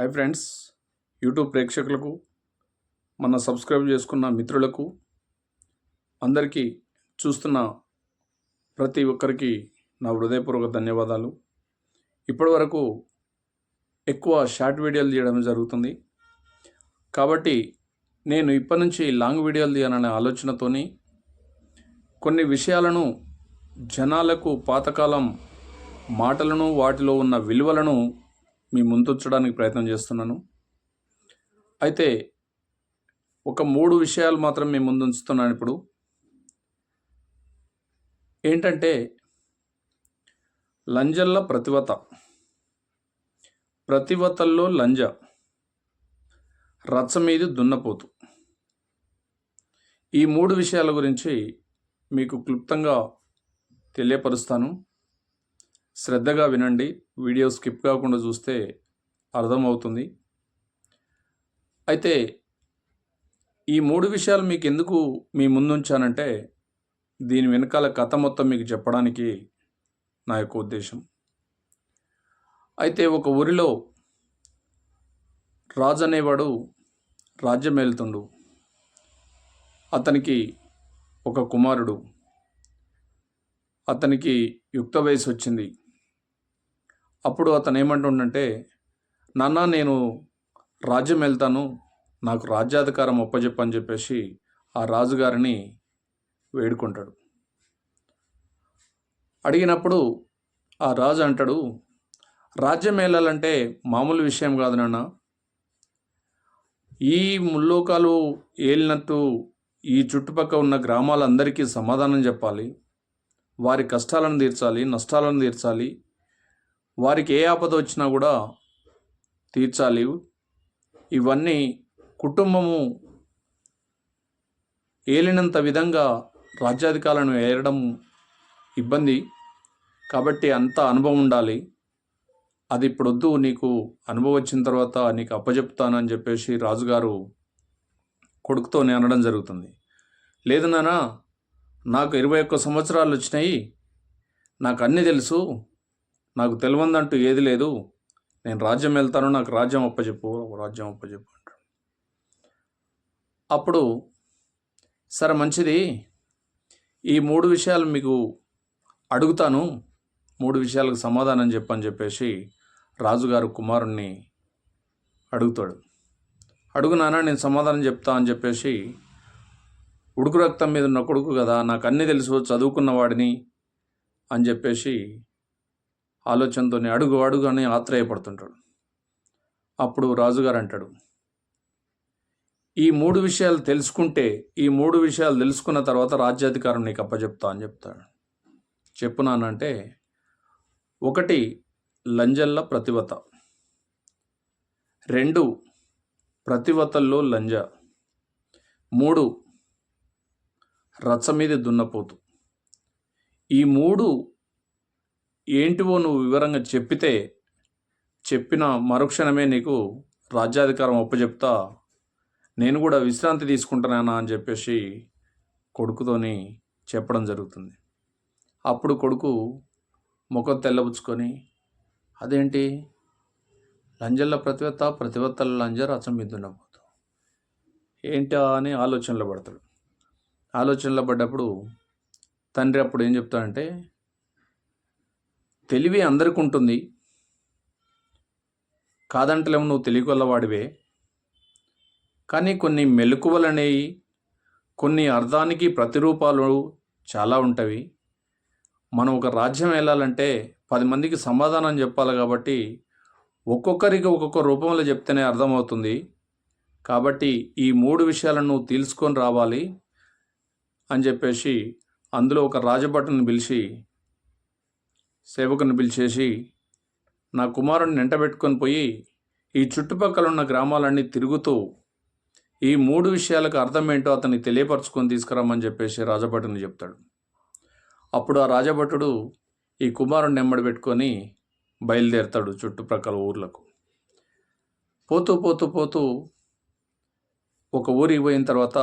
Hi friends YouTube ప్రేక్షకులకు మన subscribe చేసుకున్న మిత్రులకు అందరికీ చూస్తున్న ప్రతి ఒక్కరికి నా హృదయపూర్వక ధన్యవాదాలు. ఇప్పటి వరకు ఎక్కువ షార్ట్ వీడియోలు తీయడం జరుగుతుంది. కాబట్టి నేను ఇప్పటి నుంచి లాంగ్ వీడియోలు తీయాలనే ఆలోచనతోని కొన్ని విషయాలను జనాలకు పాతకాలం మాటలను వాటిలో ఉన్న విలువలను మీ ముందుంచడానికి ప్రయత్నం చేస్తున్నాను. అయితే ఒక మూడు విషయాలు మాత్రం మీ ముందు ఉంచుతున్నాను ఇప్పుడు. ఏంటంటే లంజల్ల ప్రతివత ప్రతివతల్లో లంజ. రచ్చ మీది దున్నపోతు. ఈ మూడు విషయాల గురించి మీకు క్లుప్తంగా తెలియపరుస్తాను. శ్రద్ధగా వినండి. వీడియో స్కిప్ కాకుండా చూస్తే అర్థమవుతుంది. అయితే ఈ మూడు విషయాలు మీకు ఎందుకు మీ ముందుంచానంటే దీని వెనకాల కథ మొత్తం మీకు చెప్పడానికి నా యొక్క ఉద్దేశం. అయితే ఒక ఊరిలో రాజు అనేవాడు రాజ్యం వెళ్తుండు అతనికి ఒక కుమారుడు. అతనికి యుక్త వయసు వచ్చింది. అప్పుడు అతను ఏమంటుండంటే నాన్న నేను రాజ్యం వెళ్తాను నాకు రాజ్యాధికారం ఒప్పజెప్పని చెప్పేసి ఆ రాజుగారిని వేడుకుంటాడు. అడిగినప్పుడు ఆ రాజు అంటాడు రాజ్యం వెళ్ళాలంటే మామూలు విషయం కాదు నాన్న. ఈ ముల్లోకాలు ఏలినట్టు ఈ చుట్టుపక్కల ఉన్న గ్రామాలందరికీ సమాధానం చెప్పాలి. వారి కష్టాలను తీర్చాలి నష్టాలను తీర్చాలి వారికి ఏ ఆపద వచ్చినా కూడా తీర్చాలి. ఇవన్నీ కుటుంబము ఏలినంత విధంగా రాజ్యాధికారులను ఏరడం ఇబ్బంది. కాబట్టి అంత అనుభవం ఉండాలి. అది ఇప్పుడొద్దు నీకు అనుభవం వచ్చిన తర్వాత నీకు అప్పచెప్తానని చెప్పేసి రాజుగారు కొడుకుతోనే అనడం జరుగుతుంది. లేదు నానా నాకు ఇరవై ఒక్క సంవత్సరాలు వచ్చినాయి. నాకు అన్నీ తెలుసు. నాకు తెలియందంటూ ఏది లేదు. నేను రాజ్యం వెళ్తాను నాకు రాజ్యం అప్పచెప్పు రాజ్యం అప్పచెప్పు అంటాడు. అప్పుడు సరే మంచిది. ఈ మూడు విషయాలు మీకు అడుగుతాను. మూడు విషయాలకు సమాధానం చెప్పని చెప్పేసి రాజుగారు కుమారుణ్ణి అడుగుతాడు. అడుగునానా నేను సమాధానం చెప్తా అని చెప్పేసి ఉడుకు రక్తం మీద ఉన్న కొడుకు కదా నాకు అన్నీ తెలుసు చదువుకున్న వాడిని అని చెప్పేసి ఆలోచనతోనే అడుగు అడుగు అని ఆత్రేయపడుతుంటాడు. అప్పుడు రాజుగారు అంటాడు ఈ మూడు విషయాలు తెలుసుకుంటే ఈ మూడు విషయాలు తెలుసుకున్న తర్వాత రాజ్యాధికారం నీకు అప్పచెప్తా అని చెప్తాడు. చెప్పునానంటే ఒకటి లంజల్ల ప్రతివత రెండు ప్రతివతల్లో లంజ మూడు రచ్చ మీద దున్నపోతు. ఈ మూడు ఏంటివో నువ్వు వివరంగా చెప్పితే చెప్పిన మరుక్షణమే నీకు రాజ్యాధికారం అప్పచెప్తా నేను కూడా విశ్రాంతి తీసుకుంటున్నానా అని చెప్పేసి కొడుకుతోని చెప్పడం జరుగుతుంది. అప్పుడు కొడుకు ముఖం తెల్లబుచ్చుకొని అదేంటి? లంజల్ల ప్రతివత్త ప్రతివత్తల లంజ రచం ఏంటా? అని ఆలోచనలో పడతాడు. ఆలోచనలో పడ్డప్పుడు తండ్రి అప్పుడు ఏం చెప్తాడంటే తెలివి అందరికి ఉంటుంది కాదంటలేము నువ్వు తెలియగలవాడివే కానీ కొన్ని మెలకువలు అనేవి కొన్ని అర్థానికి ప్రతిరూపాలు చాలా ఉంటవి. మనం ఒక రాజ్యం వెళ్ళాలంటే పది మందికి సమాధానం చెప్పాలి కాబట్టి ఒక్కొక్కరికి ఒక్కొక్క రూపంలో చెప్తేనే అర్థమవుతుంది. కాబట్టి ఈ మూడు విషయాలను తీసుకొని తెలుసుకొని రావాలి అని చెప్పేసి అందులో ఒక రాజభటుని పిలిచి సేవకుని పిలిచేసి నా కుమారుని వెంటబెట్టుకొని పోయి ఈ చుట్టుపక్కల ఉన్న గ్రామాలన్నీ తిరుగుతూ ఈ మూడు విషయాలకు అర్థం ఏంటో అతనికి తెలియపరచుకొని తీసుకురమ్మని చెప్పేసి రాజభటుని చెప్తాడు. అప్పుడు ఆ రాజభటుడు ఈ కుమారుని నెమ్మడి పెట్టుకొని బయలుదేరుతాడు చుట్టుప్రక్కల ఊర్లకు. పోతూ పోతూ పోతూ ఒక ఊరికి పోయిన తర్వాత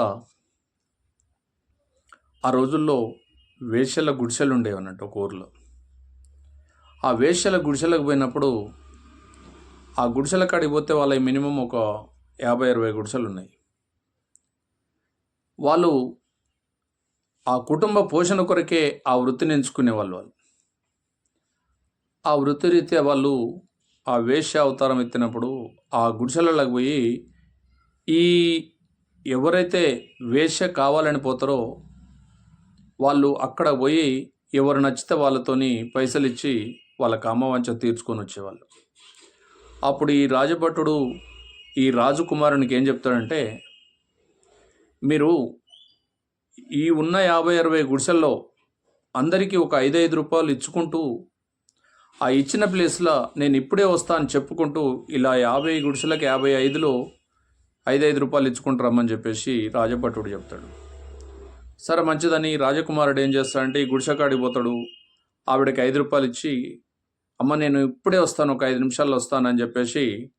ఆ రోజుల్లో వేషల గుడిసెలు ఉండేవి అన్నట్టు ఒక ఊరిలో. ఆ వేశ్యల గుడిసెలకు పోయినప్పుడు ఆ గుడిసెల కాడికి పోతే వాళ్ళ మినిమం ఒక యాభై అరవై గుడిసెలు ఉన్నాయి వాళ్ళు ఆ కుటుంబ పోషణ కొరకే ఆ వృత్తిని ఎంచుకునేవాళ్ళు వాళ్ళు. ఆ వృత్తి రీత్యా వాళ్ళు ఆ వేశ్య అవతారం ఎత్తినప్పుడు ఆ గుడిసెలలోకి పోయి ఈ ఎవరైతే వేశ్య కావాలని పోతారో వాళ్ళు అక్కడ పోయి ఎవరు నచ్చితే వాళ్ళతోని పైసలు ఇచ్చి వాళ్ళ కామవంచ తీర్చుకొని వచ్చేవాళ్ళు. అప్పుడు ఈ రాజభటుడు ఈ రాజకుమారునికి ఏం చెప్తాడంటే మీరు ఈ ఉన్న యాభై అరవై గుడిసెల్లో అందరికీ ఒక ఐదు ఐదు రూపాయలు ఇచ్చుకుంటూ ఆ ఇచ్చిన ప్లేస్లో నేను ఇప్పుడే వస్తా అని చెప్పుకుంటూ ఇలా యాభై గుడిసెలకు యాభై ఐదులో ఐదు ఐదు రూపాయలు ఇచ్చుకుంటూ రమ్మని చెప్పేసి రాజభటుడు చెప్తాడు. సరే మంచిదని. రాజకుమారుడు ఏం చేస్తాడంటే ఈ గుడిసెకాడికి పోతాడు. ఆవిడకి ఐదు రూపాయలు ఇచ్చి అమ్మ నేను ఇప్పుడే వస్తాను ఒక ఐదు నిమిషాల్లో వస్తానని చెప్పేసి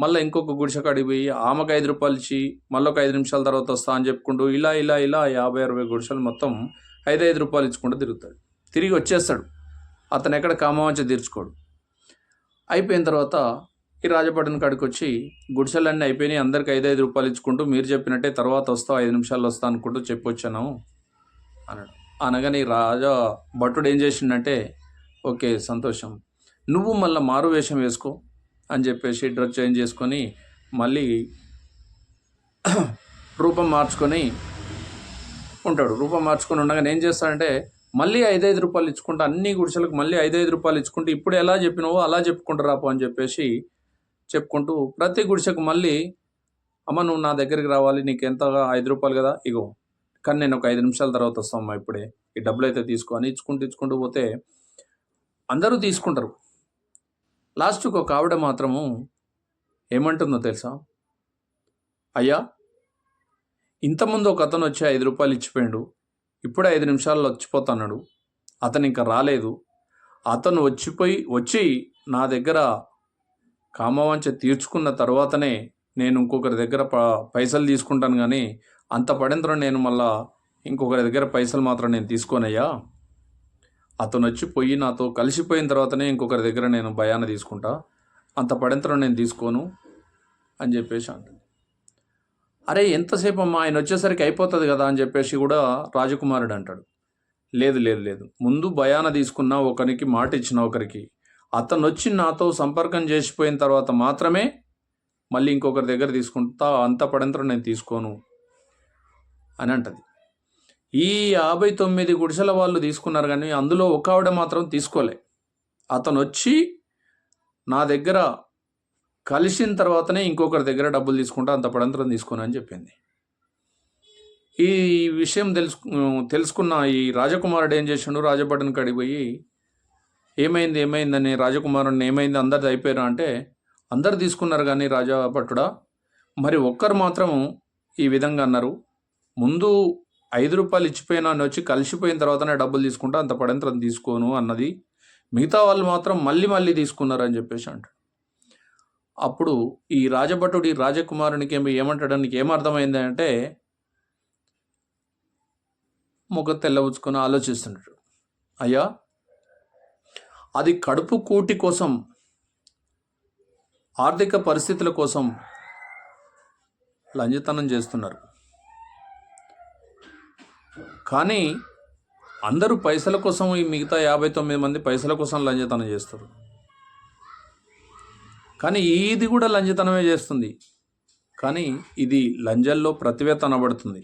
మళ్ళీ ఇంకొక గుడిసెకాడికి పోయి ఆమెకు ఐదు రూపాయలు ఇచ్చి మళ్ళీ ఒక ఐదు నిమిషాల తర్వాత వస్తా అని చెప్పుకుంటూ ఇలా ఇలా ఇలా యాభై అరవై గుడిసెలు మొత్తం ఐదు ఐదు రూపాయలు ఇచ్చుకుంటూ తిరుగుతాడు. తిరిగి వచ్చేస్తాడు. అతను ఎక్కడ కామవంచ తీర్చుకోడు. అయిపోయిన తర్వాత ఈ రాజపట్నం కాడికి వచ్చి గుడిసెలన్నీ అయిపోయినాయి అందరికి ఐదు ఐదు రూపాయలు ఇచ్చుకుంటూ మీరు చెప్పినట్టే తర్వాత వస్తావు ఐదు నిమిషాల్లో వస్తా అనుకుంటూ చెప్పొచ్చాను అన్నాడు. అనగానే రాజా భట్టుడు ఏం చేసిండంటే ఓకే సంతోషం. నువ్వు మళ్ళీ మారు వేషం వేసుకో అని చెప్పేసి డ్రెస్ చేంజ్ చేసుకొని మళ్ళీ రూపం మార్చుకొని ఉంటాడు. రూపం మార్చుకొని ఉండగానే ఏం చేస్తాడంటే మళ్ళీ ఐదైదు రూపాయలు ఇచ్చుకుంటా అన్ని గుడిసెలకు మళ్ళీ ఐదైదు రూపాయలు ఇచ్చుకుంటూ ఇప్పుడు ఎలా చెప్పినావో అలా చెప్పుకుంటూ రాపో అని చెప్పేసి చెప్పుకుంటూ ప్రతి గుడిసెకు మళ్ళీ అమ్మ నువ్వు నా దగ్గరికి రావాలి నీకు ఎంత ఐదు రూపాయలు కదా ఇగో కానీ నేను ఒక ఐదు నిమిషాల తర్వాత వస్తామమ్మా ఇప్పుడే ఈ డబ్బులు అయితే తీసుకో అని ఇచ్చుకుంటూ ఇచ్చుకుంటూ పోతే అందరూ తీసుకుంటారు. లాస్ట్కు ఒక ఆవిడ మాత్రము ఏమంటుందో తెలుసా? అయ్యా ఇంతకుముందు ఒక అతను వచ్చి ఐదు రూపాయలు ఇచ్చిపోయాడు. ఇప్పుడే ఐదు నిమిషాల్లో వచ్చిపోతున్నాడు. అతను ఇంకా రాలేదు. అతను వచ్చిపోయి వచ్చి నా దగ్గర కామవాంచ తీర్చుకున్న తర్వాతనే నేను ఇంకొకరి దగ్గర ప పైసలు తీసుకుంటాను కానీ అంత పడేంతరం నేను మళ్ళా ఇంకొకరి దగ్గర పైసలు మాత్రం నేను తీసుకోనయ్యా? అతను వచ్చి పోయి నాతో కలిసిపోయిన తర్వాతనే ఇంకొకరి దగ్గర నేను భయాన తీసుకుంటా. అంత పడేంతరం నేను తీసుకోను అని చెప్పేసి అంటుంది. అరే ఎంతసేపు అమ్మా ఆయన వచ్చేసరికి అయిపోతుంది కదా అని చెప్పేసి కూడా రాజకుమారుడు అంటాడు. లేదు లేదు లేదు. ముందు భయాన తీసుకున్న ఒకరికి మాట ఇచ్చిన ఒకరికి అతను వచ్చి నాతో సంపర్కం చేసిపోయిన తర్వాత మాత్రమే మళ్ళీ ఇంకొకరి దగ్గర తీసుకుంటా అంత పడంతరం నేను తీసుకోను అని అంటది. ఈ యాభై తొమ్మిది గుడిసెల వాళ్ళు తీసుకున్నారు కానీ అందులో ఒక ఆవిడ మాత్రం తీసుకోలే. అతను వచ్చి నా దగ్గర కలిసిన తర్వాతనే ఇంకొకరి దగ్గర డబ్బులు తీసుకుంటా అంత పడంతరం తీసుకోను అని చెప్పింది. ఈ విషయం తెలుసు తెలుసుకున్న ఈ రాజకుమారుడు ఏం చేసిండు? రాజభటన్ కాడికి పోయి ఏమైంది ఏమైందని రాజకుమారుడిని ఏమైంది అందరిది అయిపోయారు అంటే అందరు తీసుకున్నారు కానీ రాజభట్టుడా మరి ఒక్కరు మాత్రం ఈ విధంగా అన్నారు. ముందు ఐదు రూపాయలు ఇచ్చిపోయినా అని వచ్చి కలిసిపోయిన తర్వాతనే డబ్బులు తీసుకుంటా అంత పడంతరం తీసుకోను అన్నది. మిగతా వాళ్ళు మాత్రం మళ్ళీ మళ్ళీ తీసుకున్నారు అని చెప్పేసి అంటాడు. అప్పుడు ఈ రాజభటుడు ఈ రాజకుమారునికి ఏమి ఏమంటాడానికి ఏమర్థమైంది అంటే ముఖ తెల్లవుచ్చుకొని ఆలోచిస్తున్నాడు అయ్యా అది కడుపు కూటి కోసం ఆర్థిక పరిస్థితుల కోసం లంజతనం చేస్తున్నారు. కానీ అందరూ పైసల కోసం ఈ మిగతా యాభై తొమ్మిది మంది పైసల కోసం లంచతనం చేస్తారు. కానీ ఇది కూడా లంచతనమే చేస్తుంది. కానీ ఇది లంజల్లో ప్రతివేత అనబడుతుంది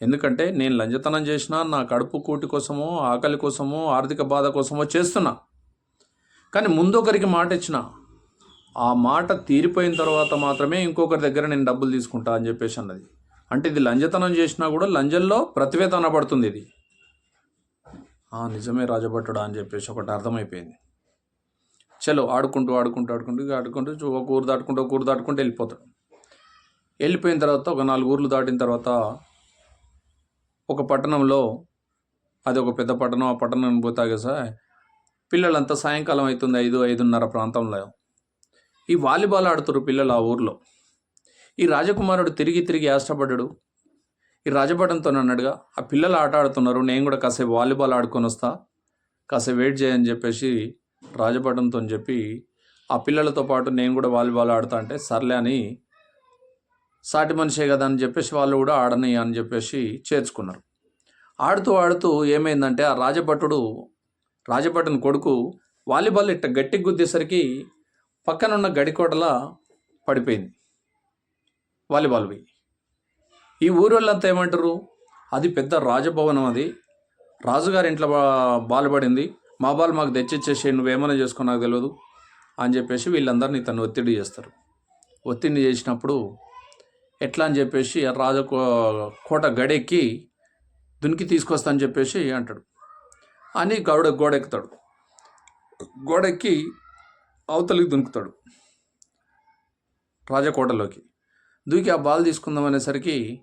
ఎందుకంటే నేను లంచతనం చేసినా నా కడుపు కూటి కోసమో ఆకలి కోసమో ఆర్థిక బాధ కోసమో చేస్తున్నా. కానీ ముందు ఒకరికి మాట ఇచ్చిన ఆ మాట తీరిపోయిన తర్వాత మాత్రమే ఇంకొకరి దగ్గర నేను డబ్బులు తీసుకుంటా అని చెప్పేసి అన్నది. అంటే ఇది లంజతనం చేసినా కూడా లంజల్లో ప్రతివేత అనబడుతుంది ఇది. నిజమే రాజభట్టుడా అని చెప్పేసి ఒకటి అర్థమైపోయింది. చలో ఆడుకుంటూ ఆడుకుంటూ ఆడుకుంటూ ఆడుకుంటూ చూ- ఒక ఊరు దాటుకుంటూ ఒక ఊరు దాటుకుంటూ వెళ్ళిపోతాడు. వెళ్ళిపోయిన తర్వాత ఒక నాలుగు ఊర్లు దాటిన తర్వాత ఒక పట్టణంలో అది ఒక పెద్ద పట్టణం ఆ పట్టణం పోతాగా సార్? పిల్లలంతా సాయంకాలం అవుతుంది ఐదు ఐదున్నర ప్రాంతంలో. ఈ వాలీబాల్ ఆడుతారు పిల్లలు ఆ ఊర్లో. ఈ రాజకుమారుడు తిరిగి తిరిగి ఆశపడ్డాడు. ఈ రాజభటంతో అన్నాడుగా ఆ పిల్లలు ఆట ఆడుతున్నారు నేను కూడా కాసేపు వాలీబాల్ ఆడుకొని వస్తా కాసేపు వెయిట్ చేయని చెప్పేసి రాజభటంతో చెప్పి ఆ పిల్లలతో పాటు నేను కూడా వాలీబాల్ ఆడుతా అంటే సర్లే అని సాటి మనిషే కదా అని చెప్పేసి వాళ్ళు కూడా ఆడని అని చెప్పేసి చేర్చుకున్నారు. ఆడుతూ ఆడుతూ ఏమైందంటే ఆ రాజభటుడు రాజభటుని కొడుకు వాలీబాల్ ఇట్ట గట్టి గుద్దేసరికి పక్కనున్న గడికోటల పడిపోయింది. వాలీబాల్ పోయి ఈ ఊరోళ్ళంతా ఏమంటారు అది పెద్ద రాజభవనం అది. రాజుగారి ఇంట్లో బా- బాల్ పడింది. మా బాల్ మాకు తెచ్చిచ్చేసి నువ్వేమైనా చేసుకో నాకు తెలియదు అని చెప్పేసి వీళ్ళందరినీ తను ఒత్తిడి చేస్తారు. ఒత్తిడి చేసినప్పుడు ఎట్లా అని చెప్పేసి ఆ రాజు కోట గడెక్కి దునికి తీసుకొస్తా అని చెప్పేసి అంటాడు. అని గౌడ గోడెక్కుతాడు. గోడెక్కి అవతలికి దునుకుతాడు రాజకోటలోకి. దూకి ఆ బాల్ తీసుకుందాం అనేసరికి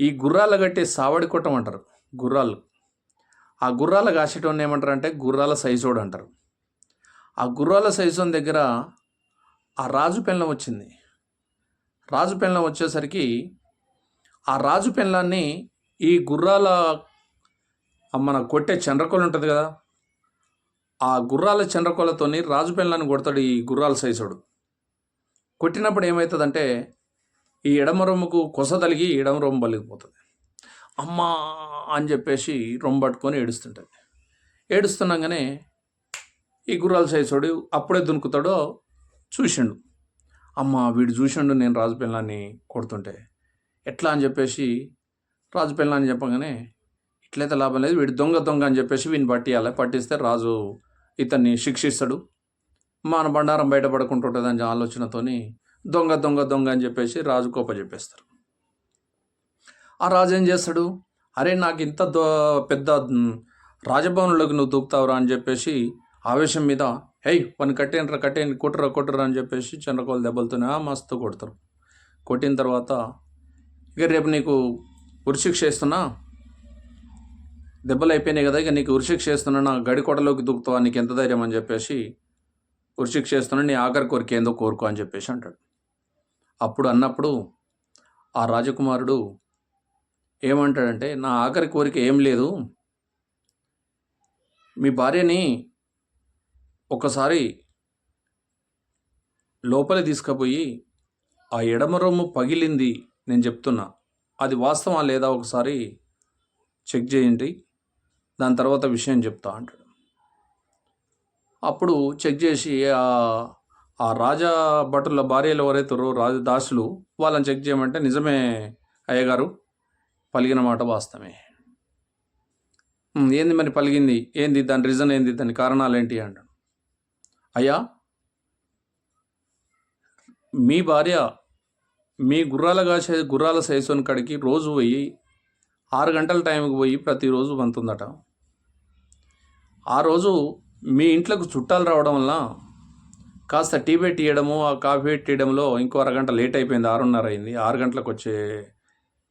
ఈ గుర్రాలు కట్టే సావడి కొట్టం అంటారు గుర్రాలు. ఆ గుర్రాలు కాసేటోని ఏమంటారు అంటే గుర్రాల సైజోడు అంటారు. ఆ గుర్రాల సైజోన్ దగ్గర ఆ రాజు పెళ్ళం వచ్చింది. రాజు పెళ్ళం వచ్చేసరికి ఆ రాజు పెళ్ళాన్ని ఈ గుర్రాల మన కొట్టే చండ్రకోలు ఉంటుంది కదా ఆ గుర్రాల చండ్రకోలతోని రాజు పెళ్ళాన్ని కొడతాడు ఈ గుర్రాల సైజోడు. కొట్టినప్పుడు ఏమవుతుందంటే ఈ ఎడమ రొమ్ముకు కొస తలిగి ఎడమ రొమ్ము బలిగిపోతుంది అమ్మా అని చెప్పేసి రొమ్ము పట్టుకొని ఏడుస్తుంటుంది. ఏడుస్తున్నాగానే ఈ గుర్రాల సైజోడు అప్పుడే దునుకుతాడో చూసిండు. అమ్మ వీడు చూసిండు నేను రాజు పిల్లాన్ని కొడుతుంటే ఎట్లా అని చెప్పేసి రాజు చెప్పగానే ఇట్లయితే లాభం లేదు వీడు దొంగ దొంగ అని చెప్పేసి వీడిని పట్టియాలి. పట్టిస్తే రాజు ఇతన్ని శిక్షిస్తాడు. మన బండారం బయటపడకుంటుంటుందని ఆలోచనతోని దొంగ దొంగ దొంగ అని చెప్పేసి రాజు కోప చెప్పేస్తారు. ఆ రాజు ఏం చేస్తాడు? అరే నాకు ఇంత దో పెద్ద రాజభవన్లోకి రాజభవనంలోకి నువ్వు దూకుతావురా అని చెప్పేసి ఆవేశం మీద హేయ్ పని కట్టేయండిరా కట్టేయండి కొట్టురా కొట్టురా అని చెప్పేసి చంద్రకోలు దెబ్బలతోనే ఆ మస్తు కొడతారు. కొట్టిన తర్వాత ఇక రేపు నీకు ఉరిశిక్ష వేస్తున్నా దెబ్బలు అయిపోయినాయి కదా ఇక నీకు ఉరిశిక్ష వేస్తున్నా నా గడికోటలోకి దూకుతావా నీకు ఎంత ధైర్యం అని చెప్పేసి ఉరిశిక్ష వేస్తున్నా నీ ఆఖరి కోరిక ఏందో కోరుకో అని చెప్పేసి అంటాడు. అప్పుడు అన్నప్పుడు ఆ రాజకుమారుడు ఏమంటాడంటే నా ఆఖరి కోరిక ఏం లేదు. మీ భార్యని ఒకసారి లోపలి తీసుకుపోయి ఆ ఎడమ రొమ్ము పగిలింది నేను చెప్తున్నా. అది వాస్తవా లేదా ఒకసారి చెక్ చేయండి. దాని తర్వాత విషయం చెప్తా అంటాడు. అప్పుడు చెక్ చేసి ఆ ఆ రాజా భటుల భార్యలు ఎవరైతారో రాజదాసులు వాళ్ళని చెక్ చేయమంటే నిజమే అయ్యగారు పలిగిన మాట వాస్తవమే. ఏంది మరి పలిగింది? ఏంది దాని రీజన్ ఏంది? దాని కారణాలు ఏంటి అంటాడు అయ్యా మీ భార్య మీ గుర్రాల కాసే గుర్రాల సైజుని కాడికి రోజు పోయి ఆరు గంటల టైంకి పోయి ప్రతిరోజు వంతుందట ఆ రోజు మీ ఇంట్లోకి చుట్టాలు రావడం వల్ల కాస్త టీ పెట్టి తీయడము ఆ కాఫీ తీయడంలో ఇంకో అరగంట లేట్ అయిపోయింది ఆరున్నర అయింది. ఆరు గంటలకు వచ్చే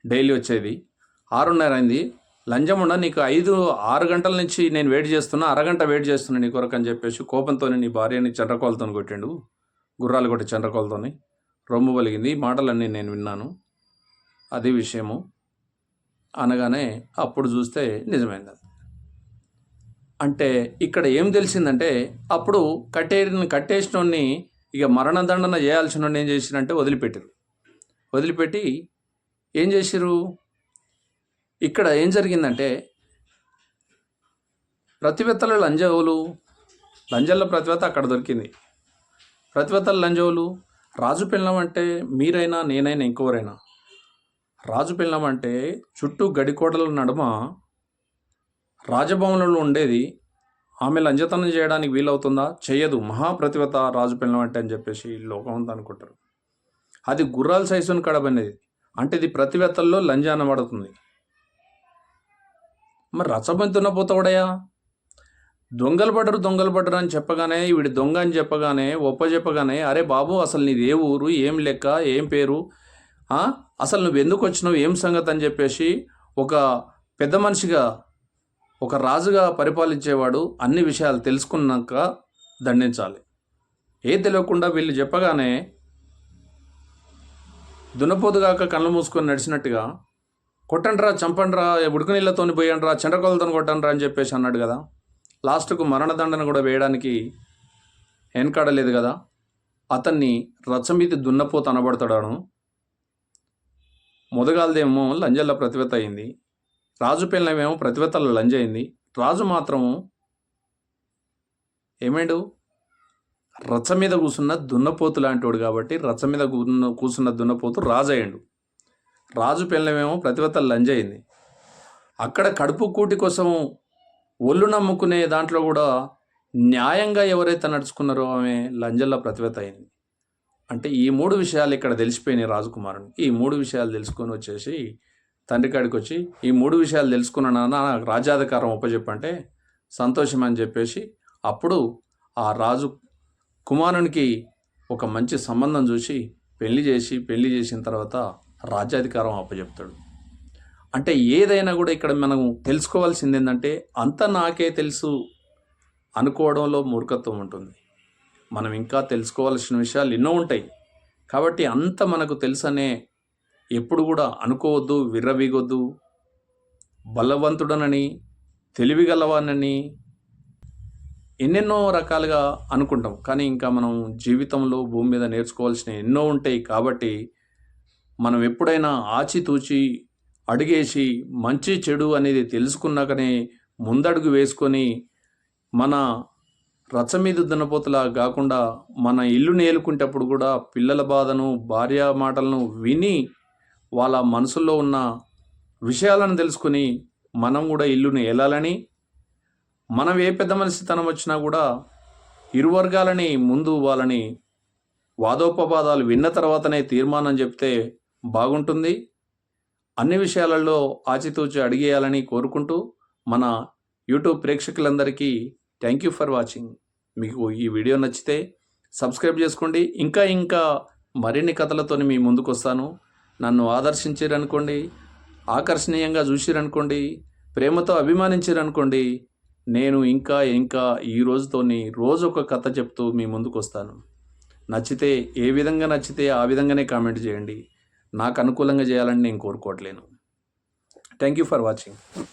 డైలీ వచ్చేది. ఆరున్నర అయింది. లంచం ఉండ నీకు ఐదు ఆరు గంటల నుంచి నేను వెయిట్ చేస్తున్నా అరగంట వెయిట్ చేస్తున్నా నీ కొరకు అని చెప్పేసి కోపంతో నీ భార్యని చండ్రకోలతో కొట్టిండు. గుర్రాలు కొట్టి చండ్రకోలతోని రొమ్ము పలిగింది. మాటలన్నీ నేను విన్నాను. అది విషయము. అనగానే అప్పుడు చూస్తే నిజమైంది అది. అంటే ఇక్కడ ఏం తెలిసిందంటే అప్పుడు కట్టే కట్టేసినోడిని ఇక మరణదండన చేయాల్సిన ఏం చేసిరంటే వదిలిపెట్టారు. వదిలిపెట్టి ఏం చేసిర్రు ఇక్కడ ఏం జరిగిందంటే ప్రతివేత్తల లంజవులు లంజల్ల ప్రతివేత్త అక్కడ దొరికింది. ప్రతివేత్తల లంజవులు రాజు పిల్లం అంటే మీరైనా నేనైనా ఇంకోరైనా. రాజు పిల్లం అంటే చుట్టూ గడికోటల నడుమ రాజభవనంలో ఉండేది ఆమె లంచతనం చేయడానికి వీలవుతుందా? చేయదు. మహాప్రతివత రాజు పిల్లం అంటే అని చెప్పేసి లోకం అనుకుంటారు. అది గుర్రాల సైజును కడబనేది అంటే ఇది ప్రతివేత్తల్లో లంజాన పడుతుంది మరి రచ్చబంతున్న పోతావుడయా దొంగలు పడరు దొంగలు పడరు అని చెప్పగానే వీడి దొంగ అని చెప్పగానే ఒప్ప చెప్పగానే అరే బాబు అసలు నీది ఏ ఊరు ఏం లెక్క ఏం పేరు? అసలు నువ్వు ఎందుకు వచ్చినావు? ఏం సంగతి? అని చెప్పేసి ఒక పెద్ద మనిషిగా ఒక రాజుగా పరిపాలించేవాడు అన్ని విషయాలు తెలుసుకున్నాక దండించాలి. ఏ తెలియకుండా వీళ్ళు చెప్పగానే దున్నపోతుగాక కళ్ళు మూసుకొని నడిచినట్టుగా కొట్టండ్రా చంపండ్రా ఉడుకు నీళ్ళతోని పోయండ్రా చెండకొలతో కొట్టండ్రా అని చెప్పేసి అన్నాడు కదా. లాస్ట్కు మరణదండన కూడా వేయడానికి వెనకాడలేదు కదా. అతన్ని రచ్చమీది దున్నపోత అనబడతాడాను. మొదగాలదేమో లంజల్ల ప్రతివేత అయింది. రాజు పెళ్ళమేమో ప్రతివేతల లంజ అయింది. రాజు మాత్రము ఏమేడు? రచ్చ మీద కూసున్న దున్నపోతు లాంటివాడు కాబట్టి రచ్చ మీద కూన్న కూసున్న దున్నపోతు రాజు అయ్యాడు రాజు పెళ్ళమేమో ప్రతివేతల లంజ అయింది. అక్కడ కడుపు కూటి కోసం ఒళ్ళు నమ్ముకునే దాంట్లో కూడా న్యాయంగా ఎవరైతే నడుచుకున్నారో ఆమె లంజల్లో ప్రతివేత అయింది. అంటే ఈ మూడు విషయాలు ఇక్కడ తెలిసిపోయినాయి రాజకుమారుని ఈ మూడు విషయాలు తెలుసుకొని వచ్చేసి తండ్రి కాడికి వచ్చి ఈ మూడు విషయాలు తెలుసుకున్నాను నాన్న నాకు రాజ్యాధికారం ఒప్పచెప్పంటే సంతోషం అని చెప్పేసి అప్పుడు ఆ రాజు కుమారునికి ఒక మంచి సంబంధం చూసి పెళ్ళి చేసి పెళ్ళి చేసిన తర్వాత రాజ్యాధికారం అప్పచెప్తాడు అంటే ఏదైనా కూడా ఇక్కడ మనం తెలుసుకోవాల్సింది ఏంటంటే అంత నాకే తెలుసు అనుకోవడంలో మూర్ఖత్వం ఉంటుంది. మనం ఇంకా తెలుసుకోవాల్సిన విషయాలు ఎన్నో ఉంటాయి. కాబట్టి అంత మనకు తెలుసనే ఎప్పుడు కూడా అనుకోవద్దు విర్రవీగొద్దు. బలవంతుడనని తెలివిగలవానని ఎన్నెన్నో రకాలుగా అనుకుంటాం. కానీ ఇంకా మనం జీవితంలో భూమి మీద నేర్చుకోవాల్సిన ఎన్నో ఉంటాయి కాబట్టి మనం ఎప్పుడైనా ఆచితూచి అడిగేసి మంచి చెడు అనేది తెలుసుకున్నాకనే ముందడుగు వేసుకొని మన రచ్చ మీద దున్నపోతులా కాకుండా మన ఇల్లు నేలుకుంటప్పుడు కూడా పిల్లల బాధను భార్య మాటలను విని వాళ్ళ మనసులో ఉన్న విషయాలను తెలుసుకొని మనం కూడా ఇల్లుని ఏలాలని మనం ఏ పెద్ద మనిషితనం వచ్చినా కూడా ఇరు వర్గాలని ముందు వాళ్ళని వాదోపవాదాలు విన్న తర్వాతనే తీర్మానం చెప్తే బాగుంటుంది. అన్ని విషయాలలో ఆచితూచి అడిగేయాలని కోరుకుంటూ మన యూట్యూబ్ ప్రేక్షకులందరికీ థ్యాంక్ యూ ఫర్ వాచింగ్. మీకు ఈ వీడియో నచ్చితే సబ్స్క్రైబ్ చేసుకోండి. ఇంకా ఇంకా మరిన్ని కథలతో మీ ముందుకు వస్తాను నన్ను ఆదర్శించారనుకోండి ఆకర్షణీయంగా చూసిరనుకోండి ప్రేమతో అభిమానించారనుకోండి నేను ఇంకా ఇంకా ఈ రోజుతోని రోజు ఒక కథ చెప్తూ మీ ముందుకు వస్తాను నచ్చితే ఏ విధంగా నచ్చితే ఆ విధంగానే కామెంట్ చేయండి. నాకు అనుకూలంగా చేయాలని నేను కోరుకోవట్లేను. Thank you for watching.